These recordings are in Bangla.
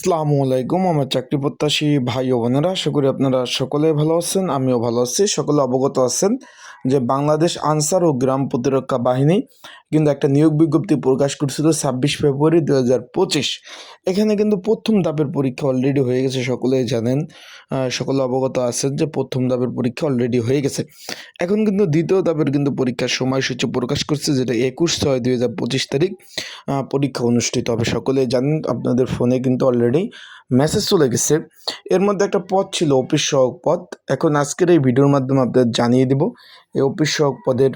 আসসালামু আলাইকুম, আমার চাকরি প্রত্যাশী ভাই ও বোনেরা, আশা করি আপনারা সকলে ভালো আছেন, আমিও ভালো আছি। সকলে অবগত আছেন যে বাংলাদেশ আনসার ও গ্রাম প্রতিরক্ষা বাহিনী কিন্তু একটা নিয়োগ বিজ্ঞপ্তি প্রকাশ করছিল ছাব্বিশ ফেব্রুয়ারি দু হাজার পঁচিশ। এখানে কিন্তু প্রথম ধাপের পরীক্ষা অলরেডি হয়ে গেছে, সকলেই জানেন সকলে অবগত আছেন যে প্রথম ধাপের পরীক্ষা অলরেডি হয়ে গেছে। এখন কিন্তু দ্বিতীয় ধাপের কিন্তু পরীক্ষার সময়সূচি প্রকাশ করছে, যেটা একুশ ছয় দুই হাজার পঁচিশ তারিখ পরীক্ষা অনুষ্ঠিত হবে, সকলেই জানেন, আপনাদের ফোনে কিন্তু অলরেডি মেসেজ চলে গেছে। এর মধ্যে একটা পদ ছিল অফিস সহক পদ। এখন আজকের এই ভিডিওর মাধ্যমে আপনাদের জানিয়ে দেব, এই অফিস সহক পদের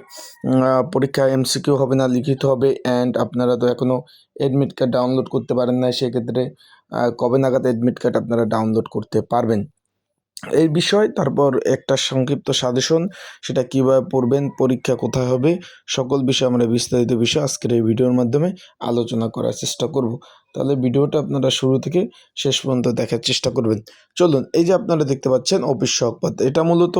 পরীক্ষা এমসিকিউ হবে না, লিখিত হবে অ্যান্ড আপনারা তো এখনও অ্যাডমিট কার্ড ডাউনলোড করতে পারেন না সেক্ষেত্রে কবে নাগাদ অ্যাডমিট কার্ড আপনারা ডাউনলোড করতে পারবেন। এই বিষয়, তারপর একটা সংক্ষিপ্ত সাজেশন, সেটা কীভাবে পড়বেন, পরীক্ষা কোথায় হবে, সকল বিষয় আমরা বিস্তারিত বিষয় আজকের এই ভিডিওর মাধ্যমে আলোচনা করার চেষ্টা করব। তাহলে ভিডিওটা আপনারা শুরু থেকে শেষ পর্যন্ত দেখার চেষ্টা করবেন। চলুন, এই যে আপনারা দেখতে পাচ্ছেন, অফিস সহপাত এটা মূলত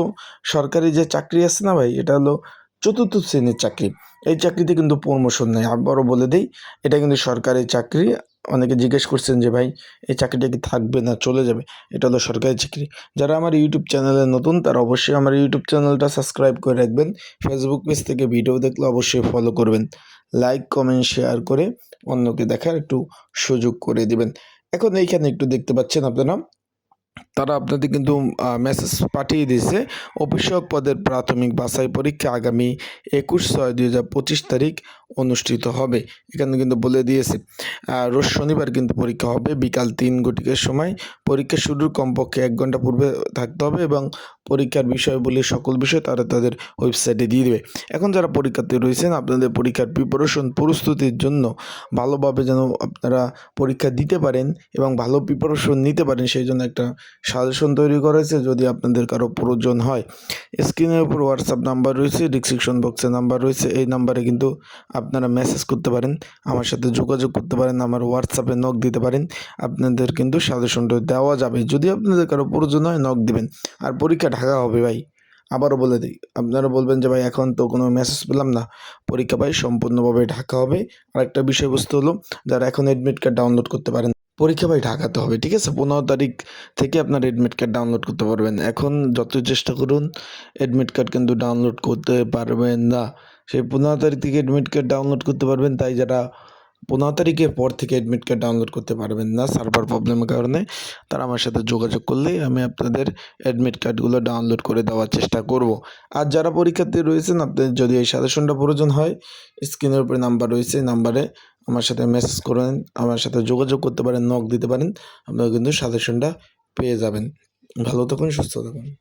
সরকারি যে চাকরি আছে না ভাই, এটা হলো চতুর্থ শ্রেণির চাকরি। এই চাকরিতে কিন্তু প্রমোশন নেই, আবারও বলে দিই, এটা কিন্তু সরকারি চাকরি অনেকে জিজ্ঞেস করছেন যে, ভাই, এই চাকরিটা কি থাকবে না চলে যাবে? এটা হলো সরকারি চাকরি। যারা আমার ইউটিউব চ্যানেলে নতুন, তারা অবশ্যই আমার ইউটিউব চ্যানেলটা সাবস্ক্রাইব করে রাখবেন। ফেসবুক পেজ থেকে ভিডিও দেখলে অবশ্যই ফলো করবেন। লাইক কমেন্ট শেয়ার করে অন্যকে দেখার একটু সুযোগ করে দিবেন। এখন এইখানে একটু দেখতে পাচ্ছেন আপনারা। তারা আপনাদের কিন্তু মেসেজ পাঠিয়ে দিয়েছে। অভিষেক পদের প্রাথমিক বাছাই পরীক্ষা আগামী একুশ ছয় দুই হাজার পঁচিশ তারিখ অনুষ্ঠিত হবে। এখানে কিন্তু বলে দিয়েছে রোজ শনিবার কিন্তু পরীক্ষা হবে। বিকাল তিন ঘটিকের সময় পরীক্ষা শুরুর কমপক্ষে এক ঘণ্টা পূর্বে থাকতে হবে এবং পরীক্ষার বিষয়গুলি সকল বিষয় তারা তাদের ওয়েবসাইটে দিয়ে দেবে। এখন যারা পরীক্ষার্থী রয়েছেন, আপনাদের পরীক্ষার প্রিপারেশন প্রস্তুতির জন্য ভালোভাবে যেন আপনারা পরীক্ষা দিতে পারেন এবং ভালো প্রিপারেশন নিতে পারেন, সেই জন্য একটা সাজেশন তৈরি করেছে যদি আপনাদের কারও প্রয়োজন হয়। স্ক্রিনের উপর হোয়াটসঅ্যাপ নাম্বার রয়েছে ডিসক্রিপশন বক্সে নাম্বার রয়েছে, এই নাম্বারে কিন্তু আপনারা মেসেজ করতে পারেন, আমার সাথে যোগাযোগ করতে পারেন, আমার হোয়াটসঅ্যাপে নক দিতে পারেন, আপনাদের কিন্তু সাজেশনটা দেওয়া যাবে। যদি আপনাদের কারও প্রয়োজন হয় নক দিবেন। আর পরীক্ষা ঢাকা হবে ভাই। আবারও বলে দিই, আপনারা বলবেন যে ভাই এখন তো কোনো মেসেজ পেলাম না। পরীক্ষা ভাই সম্পূর্ণভাবে ঢাকা হবে। আর একটা বিষয়বস্তু হলো, যারা এখন অ্যাডমিট কার্ড ডাউনলোড করতে পারেন, পরীক্ষা ভাই ঢাকাতে হবে, ঠিক আছে? পনেরো তারিখ থেকে আপনার অ্যাডমিট কার্ড ডাউনলোড করতে পারবেন। এখন যত চেষ্টা করুন অ্যাডমিট কার্ড কিন্তু ডাউনলোড করতে পারবেন না। সেই পনেরো তারিখ থেকে অ্যাডমিট কার্ড ডাউনলোড করতে পারবেন, তাই যারা পনেরো তারিখের পর থেকে অ্যাডমিট কার্ড ডাউনলোড করতে পারবেন না সার্ভার প্রবলেমের কারণে। তারা আমার সাথে যোগাযোগ করলেই আমি আপনাদের অ্যাডমিট কার্ডগুলো ডাউনলোড করে দেওয়ার চেষ্টা করব। আর যারা পরীক্ষার্থী রয়েছেন আপনাদের যদি এই সাজেশনটা প্রয়োজন হয় স্ক্রিনের উপরে নাম্বার রয়েছে নাম্বারে আমার সাথে মেসেজ করেন, আমার সাথে যোগাযোগ করতে পারেন নক দিতে পারেন, আপনারা কিন্তু সাজেশনটা পেয়ে যাবেন। ভালো থাকুন, সুস্থ থাকুন।